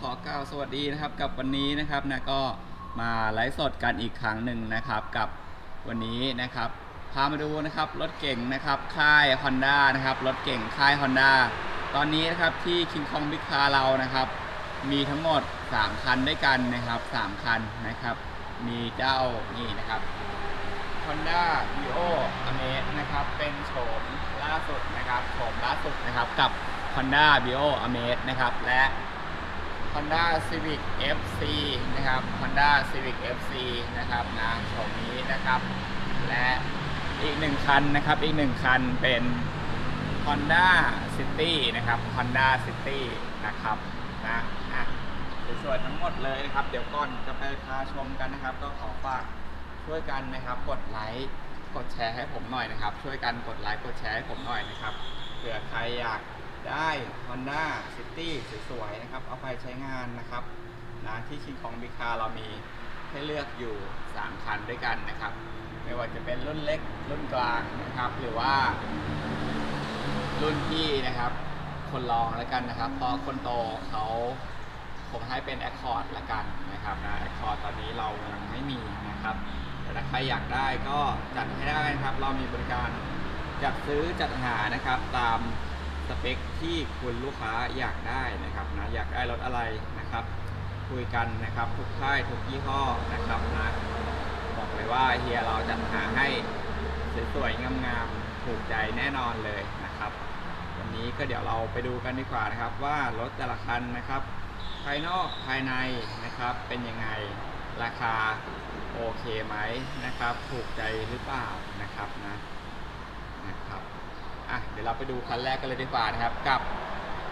ขอกล่าวสวัสดีนะครับกับวันนี้นะครับนะก็มาไลฟ์สดกันอีกครั้งหนึ่งนะครับกับวันนี้นะครับพามาดูนะครับรถเก่งนะครับค่าย Honda นะครับรถเก่งค่าย Honda ตอนนี้นะครับที่ King Kong Big Car เรานะครับ มีทั้งหมด 3 คันด้วยกันนะครับ3คันนะครับ มีเจ้านี่นะครับ Honda Vio Amaze นะครับเป็นโฉมล่าสุดนะครับโฉมล่าสุดนะครับกับ Honda Vio Amaze นะครับและ Honda Civic FC นะครับ Honda Civic FC นะครับนะโฉมนี้นะครับ และอีกหนึ่งคันนะครับ อีกหนึ่งคันเป็น Honda City นะครับ Honda City นะครับนะอะสวยๆทั้งหมดเลยนะครับ เดี๋ยวก่อนจะไปพาชมกันนะครับ ก็ขอฝากช่วยกันนะครับ กดไลค์กดแชร์ให้ผมหน่อยนะครับ ช่วยกันกดไลค์กดแชร์ให้ผมหน่อยนะครับเผื่อใครอยาก ได้ Honda City สวยๆนะครับ เอาไปใช้งานนะครับนะที่ชิงของบิคาเรามีให้เลือกอยู่ 3 คันด้วยกันนะครับ ไม่ว่าจะเป็นรุ่นเล็กรุ่นกลางนะครับ หรือว่ารุ่นพี่นะครับคนรองแล้วกันนะครับเพราะคนโตเขาผมให้เป็น Accord ละกันนะครับนะ Accord ตอนนี้เรายังไม่มีนะครับแต่ถ้าใครอยากได้ก็จัดให้ได้นะครับ เรามีบริการจัดซื้อจัดหานะครับตาม สเปคที่คุณลูกค้าอยากได้นะครับนะอยากได้รถอะไรนะครับ คุยกันนะครับทุกค่ายทุกยี่ห้อนะครับนะบอกเลยว่าเฮียเราจัดหาให้สวยๆงามๆถูกใจแน่นอนเลยนะครับวันนี้ก็เดี๋ยวเราไปดูกันดีกว่านะครับ ว่ารถแต่ละคันนะครับ ภายนอกภายในนะครับเป็นยังไงราคาโอเคไหมนะครับ ถูกใจหรือเปล่านะครับนะนะครับ อะเดี๋ยวเราไปดูคันแรกกันเลยดีกว่านะครับ กับ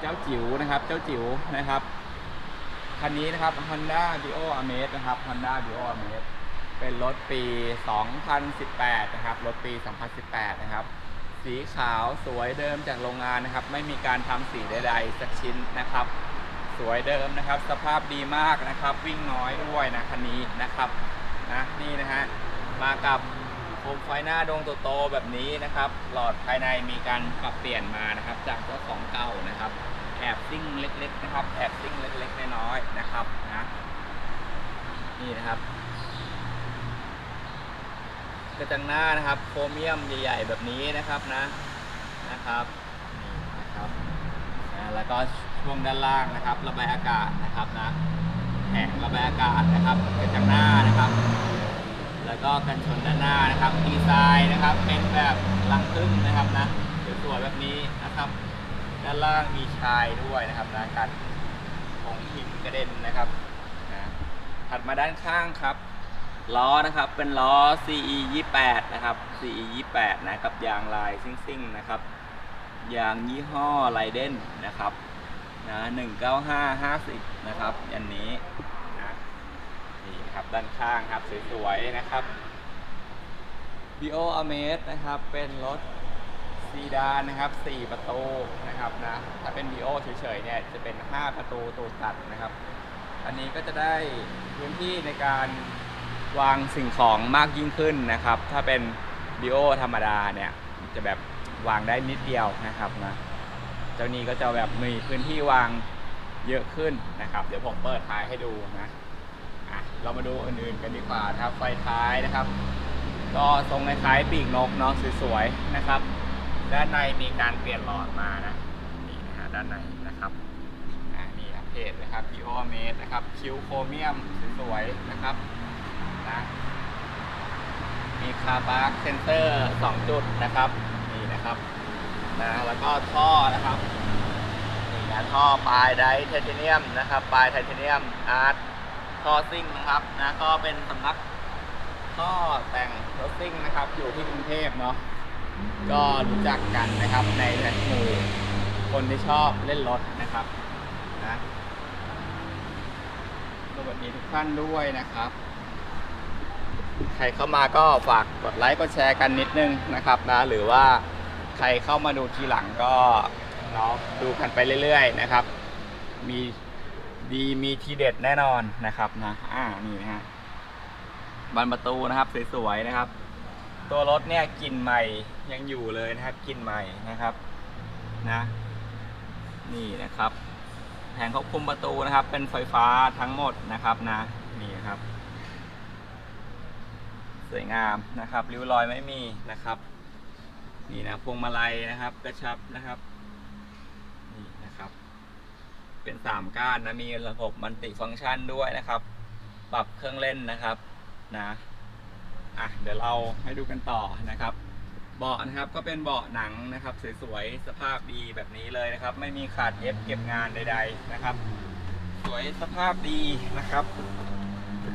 เจ้าจิ๋วนะครับ เจ้าจิ๋วนะครับคันนี้นะครับ Honda Dio Amaze นะครับ Honda Dio Amaze เป็นรถปี 2018 นะครับ รถปี 2018 นะครับ สีขาวสวยเดิมจากโรงงานนะครับ ไม่มีการทำสีใดๆสักชิ้นนะครับ สวยเดิมนะครับ สภาพดีมากนะครับ วิ่งน้อยด้วยนะคันนี้นะครับ นะนี่นะฮะ มากับ มไฟหน้าดวงโตๆแบบนี้นะครับ หลอดภายในมีการปรับเปลี่ยนมานะครับ จากเจ้าของเก่านะครับแอบซิ่งเล็กๆนะครับแอบซิ่งเล็กๆน้อยๆนะครับนะนี่นะครับกระจังหน้านะครับโครเมียมใหญ่ ๆ แบบนี้นะครับนะนะครับนี่นะครับนะแล้วก็ช่วงด้านล่างนะครับ ระบายอากาศนะครับนะแผงระบายอากาศนะครับกระจังหน้านะครับ แล้วก็กันชนด้านหน้านะครับ ดีไซน์นะครับ เป็นแบบลังพึ่งนะครับนะสวยๆแบบนี้นะครับ ด้านล่างมีชายด้วยนะครับนะกันของหินกระเด็นนะครับนะถัดมาด้านข้างครับ ล้อนะครับเป็นล้อ CE 28นะครับ CE 28นะกับยางลายซิ่งๆนะครับยางยี่ห้อไรเดนนะครับนะ19550นะครับอันนี้ ครับด้านข้างครับสวยๆนะครับ Bio Amaze นะครับเป็นรถซีดานนะครับ 4 ประตูนะครับนะถ้าเป็น v ีโอเฉยๆเนี่ยจะเป็น 5 ประตูตูดตัดนะครับ อันนี้ก็จะได้พื้นที่ในการวางสิ่งของมากยิ่งขึ้นนะครับ ถ้าเป็น v ีโอธรรมดาเนี่ยจะแบบวางได้นิดเดียวนะครับนะเจ้านี้ก็จะแบบมีพื้นที่วางเยอะขึ้นนะครับ เดี๋ยวผมเปิดท้ายให้ดูนะ อะเรามาดูอันอื่นกันดีกว่านะครับ ไฟท้ายนะครับ ก็ทรงคล้ายๆปีกนกเนาะสวยๆนะครับ ด้านในมีการเปลี่ยนหลอดมานะนี่นะฮะด้านในนะครับอ่านี่อัปเดตนะครับ p ีโอเมตนะครับคิวโครเมียมสวยๆนะครับนะมีคาร์บาร์เซนเซอร์2จุดนะครับนี่นะครับนะแล้วก็ท่อนะครับนี่นะท่อปลายไดไทเทเนียมนะครับปลายไทเทเนียมอาร์ต ท่อซิ่งนะครับนะก็เป็นสำนักท่อแต่งรถซิ่งนะครับ อยู่ที่กรุงเทพเนาะก็รู้จักกันนะครับในหมู่คนที่ชอบเล่นรถนะครับนะสวัสดีทุกท่านด้วยนะครับ ใครเข้ามาก็ฝากกดไลค์กดแชร์กันนิดนึงนะครับนะหรือว่าใครเข้ามาดูทีหลังก็เนาะดูกันไปเรื่อย ๆ นะครับ มี ดีมีทีเด็ดแน่นอนนะครับนะอ่านี่นะฮะบานประตูนะครับสวยๆนะครับ ตัวรถเนี่ยกลิ่นใหม่ยังอยู่เลยนะครับกลิ่นใหม่นะครับนะนี่นะครับแผงควบคุมประตูนะครับ เป็นไฟฟ้าทั้งหมดนะครับนะนี่ครับ สวยงามนะครับริ้วรอยไม่มีนะครับ นี่นะพวงมาลัยนะครับ กระชับนะครับ เป็นสามก้านนะ มีระบบมัลติฟังก์ชันด้วยนะครับ ปรับเครื่องเล่นนะครับนะอะเดี๋ยวเราให้ดูกันต่อนะครับ เบาะนะครับก็เป็นเบาะหนังนะครับ สวยๆสภาพดีแบบนี้เลยนะครับ ไม่มีขาดเย็บเก็บงานใด ๆนะครับ สวยสภาพดีนะครับ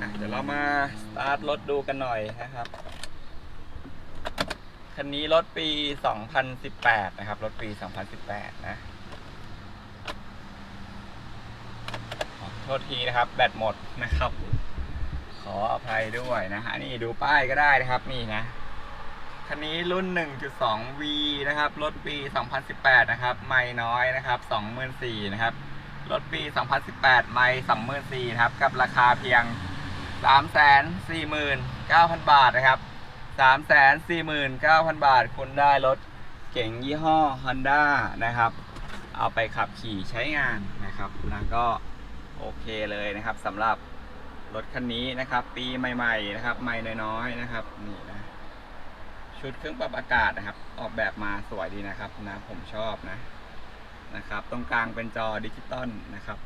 อะเดี๋ยวเรามาสตาร์ทรถดูกันหน่อยนะครับคันนี้รถปี 2018 นะครับ รถปี 2018 นะขอ โทษทีนะครับ แบตหมดนะครับ ขออภัยด้วยนะฮะนี่ดูป้ายก็ได้นะครับนี่นะคันนี้รุ่น 1.2V นะครับ รถปี 2018 นะครับ ไม่น้อยนะครับ 24,000นะครับ รถปี 2018 ไม่24,000นะครับ กับราคาเพียง 349,000 บาทนะครับ 349,000 บาท คุณได้รถเก๋งยี่ห้อ Honda นะครับ เอาไปขับขี่ใช้งานนะครับนะก็ โอเคเลยนะครับสำหรับรถคันนี้นะครับ ปีใหม่ ๆ นะครับ ใหม่น้อยๆนะครับนี่นะชุดเครื่องปรับอากาศนะครับ ออกแบบมาสวยดีนะครับนะผมชอบนะนะครับ ตรงกลางเป็นจอดิจิตอลนะครับ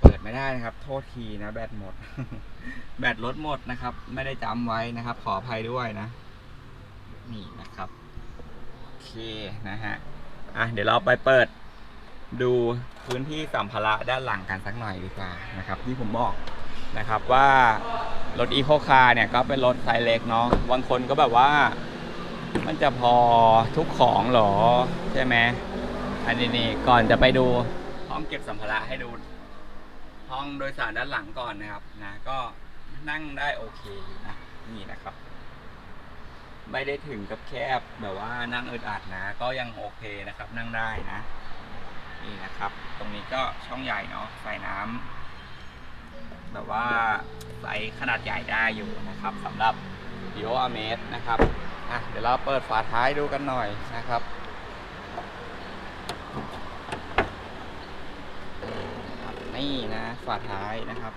เปิดไม่ได้นะครับ โทษทีนะแบตหมด แบตรถหมดนะครับ ไม่ได้จำไว้นะครับ ขออภัยด้วยนะ นี่นะครับโอเคนะฮะอะเดี๋ยวเราไปเปิด ดูพื้นที่สัมภาระด้านหลังกันสักหน่อยดีกว่านะครับที่ผมบอกนะครับว่ารถอีโคคาร์เนี่ยก็เป็นรถไซส์เล็กเนาะบางคนก็แบบว่า มันจะพอทุกของเหรอใช่ไหมอันนี้นี่ก่อนจะไปดูห้องเก็บสัมภาระให้ดู ห้องโดยสารด้านหลังก่อนนะครับนะก็นั่งได้โอเคอยู่นะนี่นะครับ ไม่ได้ถึงกับแคบแบบว่านั่งอึดอัดนะ ก็ยังโอเคนะครับ นั่งได้นะ นี่นะครับ ตรงนี้ก็ช่องใหญ่เนาะใส่น้ำแบบว่าใส่ขนาดใหญ่ได้อยู่นะครับสำหรับดิโออเมสนะครับอะเดี๋ยวเราเปิดฝาท้ายดูกันหน่อยนะครับนี่นะฝาท้ายนะครับ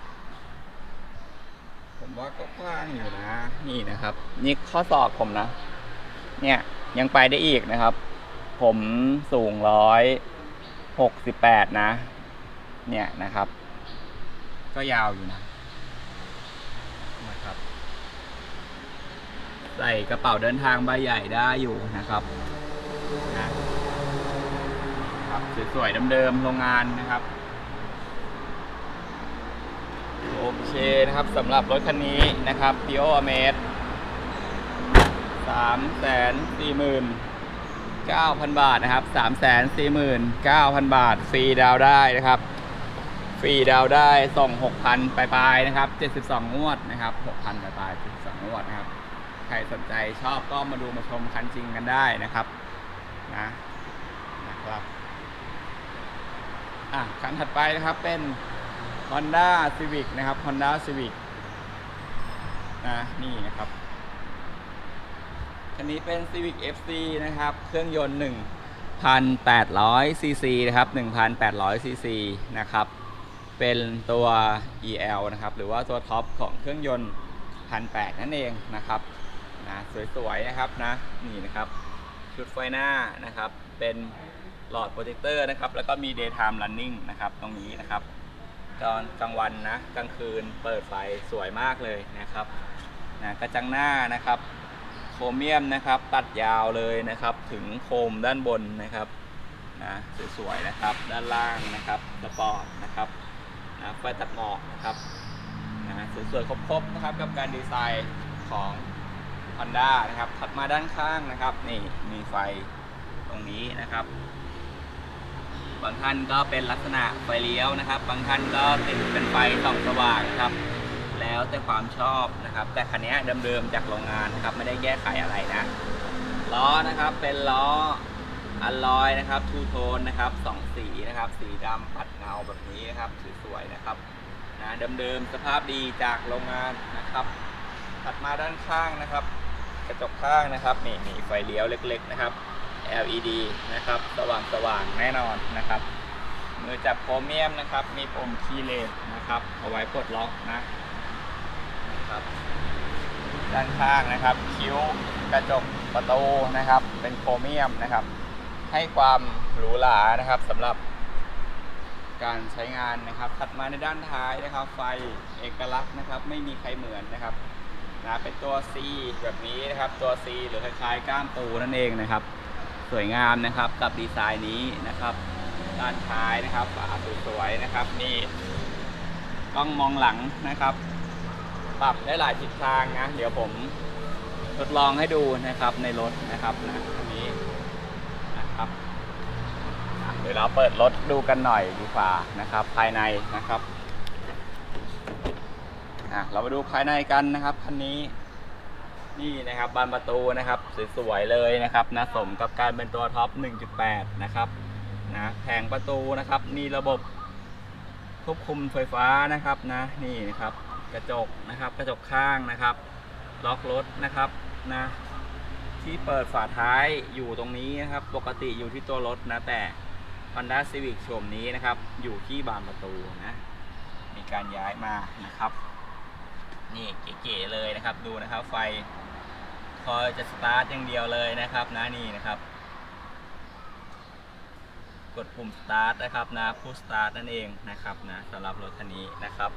ผมว่าก็กว้างอยู่นะ นี่นะครับ นี่ข้อศอกผมนะ เนี่ยยังไปได้อีกนะครับ ผมสูงร้อย หกสิบแปดนะ เนี่ยนะครับ ก็ยาวอยู่นะนะครับ ใส่กระเป๋าเดินทางใบใหญ่ได้อยู่นะครับนะครับสวยๆเดิมๆโรงงานนะครับโอเคนะครับสำหรับรถคันนี้นะครับ p i o a m a z สามแสนสี่หมื่น เก้าพันบาทนะครับสามแสนสี่หมื่นเก้าพันบาท ฟรีดาวได้นะครับ ฟรีดาวได้ส่งหกพันปลายๆนะครับเจ็ดสิบสองงวดนะครับหกพันปลายๆเจ็ดสิบสองงวดนะครับ ใครสนใจชอบก็มาดูมาชมคันจริงกันได้นะครับนะนะครับอะคันถัดไปนะครับเป็น Honda Civic นะครับ Honda Civic นะนี่นะครับ คันนี้เป็น Civic FC นะครับ เครื่องยนต์ 1,800 cc นะครับ 1,800 cc นะครับ เป็นตัว EL นะครับ หรือว่าตัวท็อปของเครื่องยนต์ 1,800 นั่นเองนะครับนะสวยๆนะครับนะนี่นะครับ ชุดไฟหน้านะครับ เป็นหลอดโปรเจคเตอร์นะครับ แล้วก็มี daytime running นะครับ ตรงนี้นะครับ ตอนกลางวันนะ กลางคืนเปิดไฟสวยมากเลยนะครับนะกระจังหน้านะครับ ครเมียมนะครับ ตัดยาวเลยนะครับ ถึงโคมด้านบนนะครับนะสวยๆนะครับ ด้านล่างนะครับสปอร์ตนะครับนะไฟตัดหมอกนะครับนะสวยๆครบๆนะครับกับการดีไซน์ของ Honda นะครับถัดมาด้านข้างนะครับนี่มีไฟตรงนี้นะครับ บางท่านก็เป็นลักษณะไฟเลี้ยวนะครับ บางท่านก็ติดเป็นไฟส่องสว่างนะครับ แล้วแต่ความชอบนะครับ แต่คันนี้เดิมๆจากโรงงานนะครับไม่ได้แก้ไขอะไรนะล้อนะครับเป็นล้ออัลลอยนะครับทูโทนนะครับสองสีนะครับ สีดำปัดเงาแบบนี้นะครับสวยๆนะครับนะเดิมๆสภาพดีจากโรงงานนะครับ ถัดมาด้านข้างนะครับ กระจกข้างนะครับนี่มีไฟเลี้ยวเล็ก ๆนะครับ LED นะครับ สว่างสว่างๆแน่นอนนะครับมือจับโครเมียมนะครับ มีปุ่มคีย์เลสนะครับ เอาไว้ปลดล็อกนะ ครับ ด้านข้างนะครับ คิ้วกระจกประตูนะครับ เป็นโครเมียมนะครับ ให้ความหรูหรานะครับสำหรับการใช้งานนะครับถัดมาในด้านท้ายนะครับ ไฟเอกลักษณ์นะครับ ไม่มีใครเหมือนนะครับนะเป็นตัว C แบบนี้นะครับ ตัว C หรือคล้ายๆ ก้ามปูนั่นเองนะครับ สวยงามนะครับกับดีไซน์นี้นะครับ ด้านท้ายนะครับฝาสวยๆนะครับ นี่กล้องมองหลังนะครับ ปรับได้หลายทิศทางนะ เดี๋ยวผมทดลองให้ดูนะครับในรถนะครับนะอันนี้นะครับเดี๋ยวเราเปิดรถดูกันหน่อยดีกว่านะครับ ภายในนะครับอะเรามาดูภายในกันนะครับคันนี้นี่นะครับบานประตูนะครับสวยๆเลยนะครับนะสมกับการเป็นตัวท็อป 1.8 นะครับนะแผงประตูนะครับนี่ระบบควบคุมไฟฟ้านะครับนะนี่นะครับ กระจกนะครับ กระจกข้างนะครับ ล็อกรถนะครับนะที่เปิดฝาท้ายอยู่ตรงนี้นะครับ ปกติอยู่ที่ตัวรถนะแต่ Honda Civic โฉมนี้นะครับ อยู่ที่บานประตูนะ มีการย้ายมานะครับ นี่เก๋ๆเลยนะครับ ดูนะครับ ไฟคอยจะสตาร์ทอย่างเดียวเลยนะครับนะนี่นะครับ กดปุ่มสตาร์ทนะครับนะพุชสตาร์ทนั่นเองนะครับนะสำหรับรถคันนี้นะครับ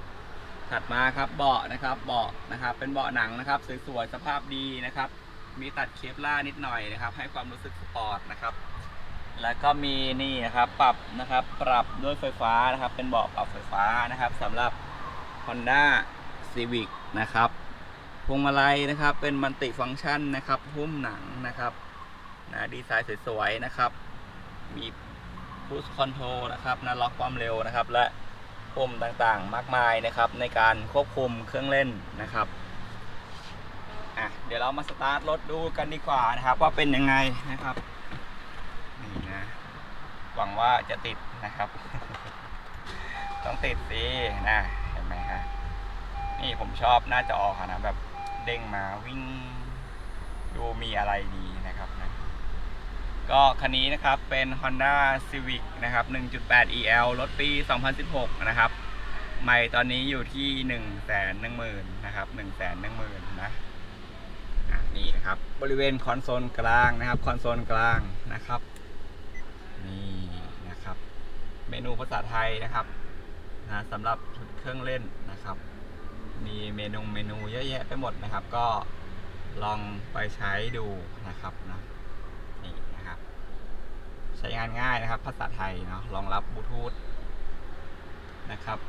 ถัดมาครับเบาะนะครับเบาะนะครับเป็นเบาะหนังนะครับสวยๆสภาพดีนะครับ มีตัดเคปล่านิดหน่อยนะครับ ให้ความรู้สึกสปอร์ตนะครับแล้วก็มีนี่นะครับปรับนะครับปรับด้วยไฟฟ้านะครับ เป็นเบาะปรับไฟฟ้านะครับสำหรับ Honda Civic นะครับพวงมาลัยนะครับเป็นมัลติฟังก์ชันนะครับหุ้มหนังนะครับนะดีไซน์สวยๆนะครับ มีพุชคอนโทรนะครับนะล็อกความเร็วนะครับ และ ปุ่มต่างๆ มากมายนะครับ ในการควบคุมเครื่องเล่นนะครับอะเดี๋ยวเรามาสตาร์ทรถดูกันดีกว่านะครับ ว่าเป็นยังไงนะครับนี่นะหวังว่าจะติดนะครับ ต้องติดสินะเห็นไหมฮะนี่ผมชอบหน้าจอค่ะนะแบบเด้งมาวิ่ง ดูมีอะไรดี ก็คันนี้นะครับเป็น Honda Civic นะครับ 1.8 EL รถปี 2016 นะครับใหม่ตอนนี้อยู่ที่ 1 1 0 0 0 0นะครับ 1 1 0 0 0 0นะอะนี่นะครับ บริเวณคอนโซลกลางนะครับ คอนโซลกลางนะครับ นี่นะครับ เมนูภาษาไทยนะครับนะสำหรับชุดเครื่องเล่นนะครับ มีเมนูเมนูเยอะแยะไปหมดนะครับ ก็ลองไปใช้ดูนะครับนะนี่นะครับ ใช้งานง่ายนะครับ ภาษาไทยเนาะรองรับบลูทูธนะครับ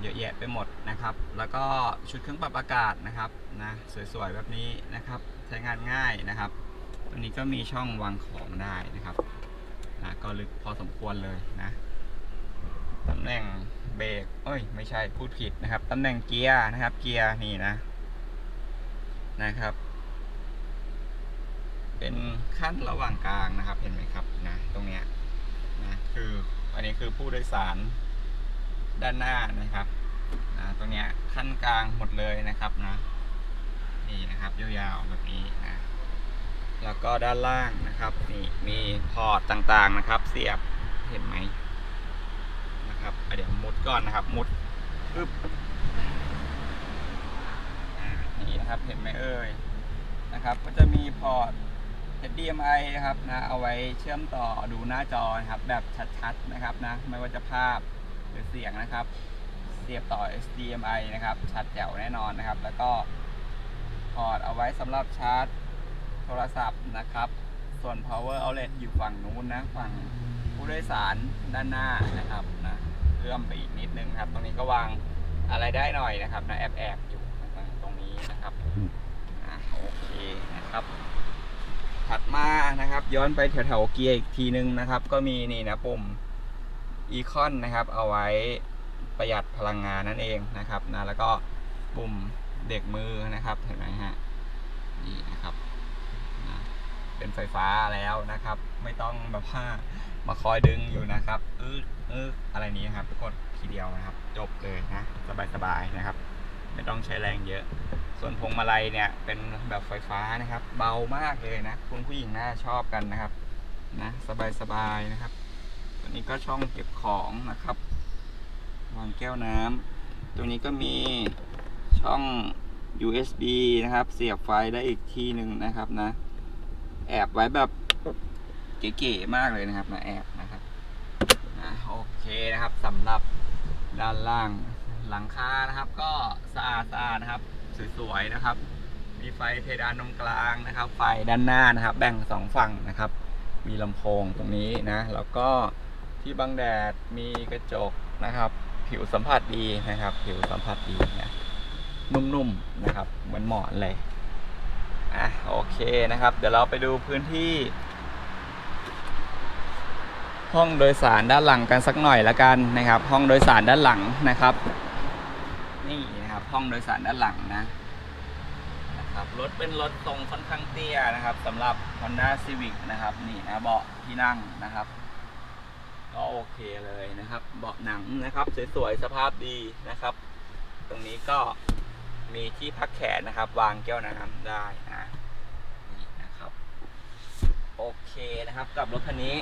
เยอะแยะไปหมดนะครับ แล้วก็ชุดเครื่องปรับอากาศนะครับนะสวยๆแบบนี้นะครับ ใช้งานง่ายนะครับ ตัวนี้ก็มีช่องวางของได้นะครับนะก็ลึกพอสมควรเลยนะตำแหน่งเบรกเอ้ย ไม่ใช่พูดผิดนะครับตำแหน่งเกียร์นะครับ เกียร์นี่นะนะครับ เป็นขั้นระหว่างกลางนะครับ เห็นไหมครับนะตรงเนี้ยนะคืออันนี้คือผู้โดยสารด้านหน้านะครับนะตรงเนี้ยขั้นกลางหมดเลยนะครับนะนี่นะครับยาวๆแบบนี้นะแล้วก็ด้านล่างนะครับนี่มีพอร์ตต่างๆนะครับ เสียบเห็นไหมนะครับเดี๋ยวมุดก่อนนะครับมุดปึ๊บนี่นะครับเห็นไหมเอ่ยนะครับ ก็จะมีพอร์ต HDMI นะครับนะเอาไว้เชื่อมต่อดูหน้าจอนะครับแบบชัดๆนะครับนะไม่ว่าจะภาพหรือเสียงนะครับเสียบต่อ HDMI นะครับชัดแจ๋วแน่นอนนะครับ แล้วก็พอร์ตเอาไว้สำหรับชาร์จโทรศัพท์นะครับ ส่วน power outlet อยู่ฝั่งนู้นนะฝั่งผู้โดยสารด้านหน้านะครับนะเอื้อมไปอีกนิดนึงครับ ตรงนี้ก็วางอะไรได้หน่อยนะครับนะแอบแอบๆอยู่ตรงนี้นะครับอะโอเคนะครับ ถัดมานะครับ ย้อนไปแถวๆเกียร์อีกทีนึงนะครับ ก็มีนี่นะปุ่มอีคอนนะครับ เอาไว้ประหยัดพลังงานนั่นเองนะครับนะแล้วก็ปุ่มเด็กมือนะครับเห็นไหมฮะนี่นะครับนะเป็นไฟฟ้าแล้วนะครับ ไม่ต้องแบบว่ามาคอยดึงอยู่นะครับอึ๊กอึ๊กอะไรนี้ครับกดทีเดียวนะครับ จบเลยนะสบายๆนะครับ ไม่ต้องใช้แรงเยอะ ส่วนพวงมาลัยเนี่ยเป็นแบบไฟฟ้านะครับ เบามากเลยนะคุณผู้หญิงน่าชอบกันนะครับนะสบายๆนะครับ ตัวนี้ก็ช่องเก็บของนะครับวางแก้วน้ำตัวนี้ก็มีช่อง USB นะครับ เสียบไฟได้อีกที่หนึ่งนะครับนะ แอบไว้แบบเก๋ๆมากเลยนะครับนะแอบนะครับนะโอเคนะครับสำหรับด้านล่าง หลังคานะครับ ก็สะอาดสะอาดนะครับ สวยๆนะครับ มีไฟเพดานตรงกลางนะครับ ไฟด้านหน้านะครับ แบ่งสองฝั่งนะครับ มีลำโพงตรงนี้นะ แล้วก็ที่บังแดดมีกระจกนะครับ ผิวสัมผัสดีนะครับ ผิวสัมผัสดีนะนุ่มๆนะครับ เหมือนหมอนเลยอะโอเคนะครับ เดี๋ยวเราไปดูพื้นที่ ห้องโดยสารด้านหลังกันสักหน่อยละกันนะครับ ห้องโดยสารด้านหลังนะครับ นี่นะครับห้องโดยสารด้านหลังนะนะครับรถเป็นรถทรงค่อนข้างเตี้ยนะครับสำหรับ Honda Civic นะครับนี่นะเบาะที่นั่งนะครับก็โอเคเลยนะครับ เบาะหนังนะครับสวยๆสภาพดีนะครับ ตรงนี้ก็มีที่พักแขนนะครับ วางแก้วน้ำได้นะนี่นะครับ โอเคนะครับกับรถคันนี้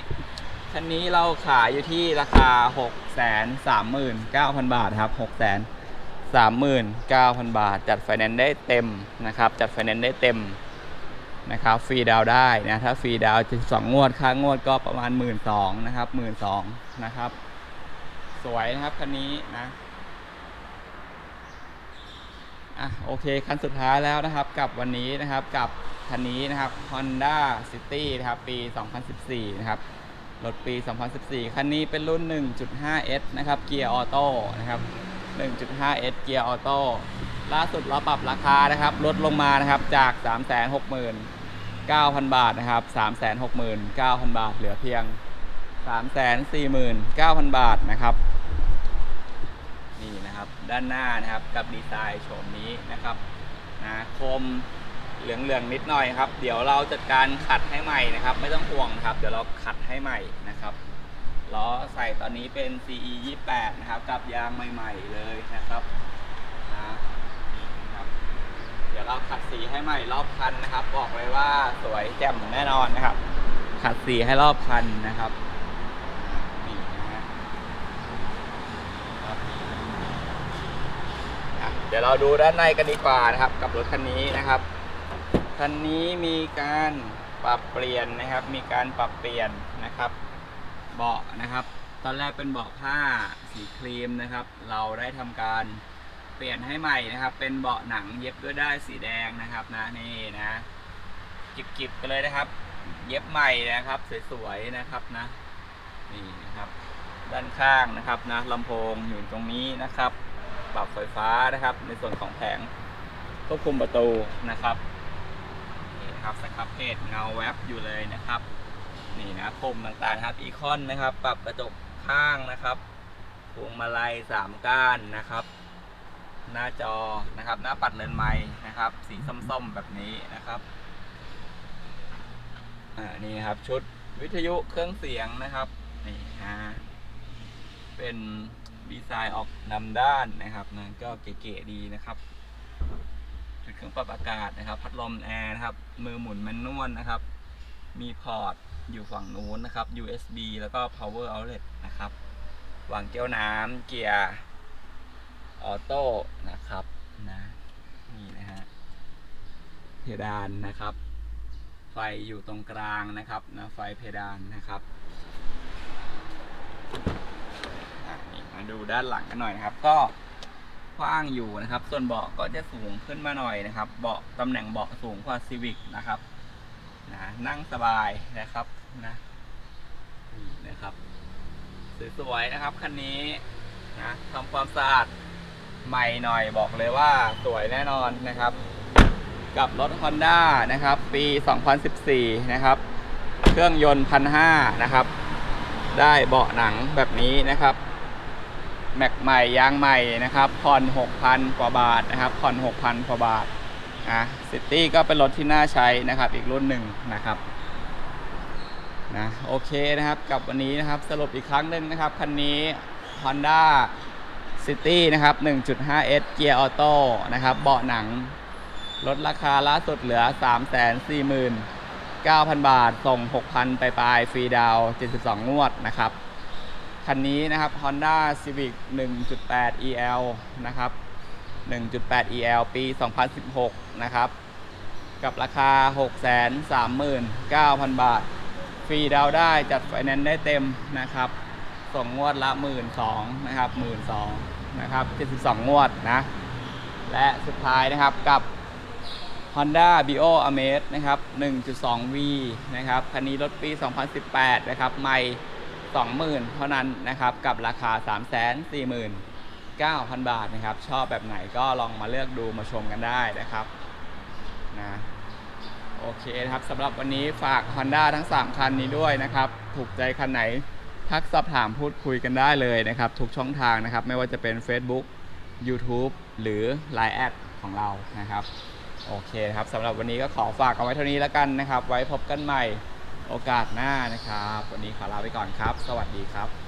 คันนี้เราขายอยู่ที่ราคา 6 3 9 0 0 0 บาทครับ 6 3 9 0 0 0 บาท จัดไฟแนนซ์ได้เต็มนะครับ จัดไฟแนนซ์ได้เต็มนะครับ ฟรีดาวได้นะ ถ้าฟรีดาวน์12งงวด ค่างวดก็ประมาณ 1 2ื่นนะครับ1 2ื่นนะครับ สวยนะครับคันนี้นะอะโอเค คันสุดท้ายแล้วนะครับ กับวันนี้นะครับกับคันนี้นะครับ Honda City นะครับ ปี 2014 นะครับรถปี 2014 คันนี้เป็นรุ่น 1.5S นะครับ เกียร์ออโต้นะครับ 1.5S เกียร์ออโต้ล่าสุดเราปรับราคานะครับลดลงมานะครับจาก 369,000 บาทนะครับ 369,000 บาท เหลือเพียง 349,000 บาทนะครับนี่นะครับด้านหน้านะครับกับดีไซน์โฉมนี้นะครับนะคมเหลืองๆนิดหน่อยครับ เดี๋ยวเราจัดการขัดให้ใหม่นะครับ ไม่ต้องห่วงครับ เดี๋ยวเราขัดให้ใหม่นะครับ ล้อใส่ตอนนี้เป็น CE 28 นะครับ กับยางใหม่ ๆ เลยนะครับนะนี่นะครับ เดี๋ยวเราขัดสีให้ใหม่รอบคันนะครับ บอกเลยว่าสวยแจ่มแน่นอนนะครับ ขัดสีให้รอบคันนะครับนี่นะฮะอะเดี๋ยวเราดูด้านในกันดีกว่านะครับ กับรถคันนี้นะครับคันนี้มีการปรับเปลี่ยนนะครับ มีการปรับเปลี่ยนนะครับ เบาะนะครับ ตอนแรกเป็นเบาะผ้าสีครีมนะครับ เราได้ทำการเปลี่ยนให้ใหม่นะครับ เป็นเบาะหนังเย็บด้วยได้สีแดงนะครับนะนี่นะจิบๆไปเลยนะครับ เย็บใหม่นะครับ สวยๆนะครับนะนี่นะครับ ด้านข้างนะครับนะลำโพงอยู่ตรงนี้นะครับ ปรับไฟฟ้านะครับ ในส่วนของแผงควบคุมประตูนะครับนี่นะครับสครับเพจเงาแวบอยู่เลยนะครับ นี่นะปุ่มต่างๆครับอีคอนนะครับ ปรับกระจกข้างนะครับพวงมาลัยสามก้านนะครับ หน้าจอนะครับ หน้าปัดเนินไม้นะครับ สีส้มๆแบบนี้นะครับอ่านี่ครับชุดวิทยุเครื่องเสียงนะครับนี่ฮะเป็นดีไซน์ออกนำด้านนะครับนะก็เก๋ๆดีนะครับชุดเครื่องปรับอากาศนะครับ พัดลมแอร์นะครับ มือหมุนแมนนวลนะครับ มีพอร์ต อยู่ฝั่งนู้นนะครับ USB แล้วก็ power outlet นะครับวางแก้วน้ำเกียร์ออโต้นะครับนะนี่นะฮะเพดานนะครับ ไฟอยู่ตรงกลางนะครับนะไฟเพดานนะครับมาดูด้านหลังกันหน่อยนะครับ ก็กว้างอยู่นะครับ ส่วนเบาะก็จะสูงขึ้นมาหน่อยนะครับ เบาะตำแหน่งเบาะสูงกว่า Civic นะครับ นะนั่งสบายนะครับนะนี่นะครับสวยๆนะครับคันนี้นะทำความสะอาดใหม่หน่อยบอกเลยว่าสวยแน่นอนนะครับ กับรถ Honda นะครับ ปี 2014 นะครับ เครื่องยนต์พันห้านะครับ ได้เบาะหนังแบบนี้นะครับแม็กใหม่ยางใหม่นะครับผ่อน6,000 กว่าบาทนะครับผ่อน6,000 กว่าบาท อะซิตี้ก็เป็นรถที่น่าใช้นะครับ อีกรุ่นหนึ่งนะครับนะโอเคนะครับกับวันนี้นะครับสรุปอีกครั้งหนึ่งนะครับ คันนี้ Honda City นะครับ 1.5S เกียร์ออโต้นะครับ เบาะหนัง ลดราคาล่าสุดเหลือ 349,000 บาท ส่ง 6,000 ไปปลายฟรีดาว 72 งวดนะครับ คันนี้นะครับ Honda Civic 1.8 EL นะครับ 1.8 EL ปี 2016 นะครับ กับราคา 639,000 บาท ฟรีดาวได้จัดไฟแนนซ์ได้เต็มนะครับ ส่งงวดละ 1 2ื่นนะครับ 1 2ื่นนะครับ 72 งวดนะ และสุดท้ายนะครับกับ Honda Bio Amaze นะครับ 1.2V นะครับ คันนี้รถปี 2018 นะครับ ใหม่ 20,000 เท่านั้นนะครับ กับราคา 340,000 9,000 บาทนะครับ ชอบแบบไหนก็ลองมาเลือกดูมาชมกันได้นะครับนะโอเคนะครับสำหรับวันนี้ฝาก Honda ทั้ง 3 คันนี้ด้วยนะครับ ถูกใจคันไหนทักสอบถามพูดคุยกันได้เลยนะครับ ทุกช่องทางนะครับ ไม่ว่าจะเป็น Facebook YouTube หรือ Line แอดของเรานะครับ โอเคครับสำหรับวันนี้ก็ขอฝากเอาไว้เท่านี้แล้วกันนะครับ ไว้พบกันใหม่โอกาสหน้านะครับ วันนี้ขอลาไปก่อนครับ สวัสดีครับ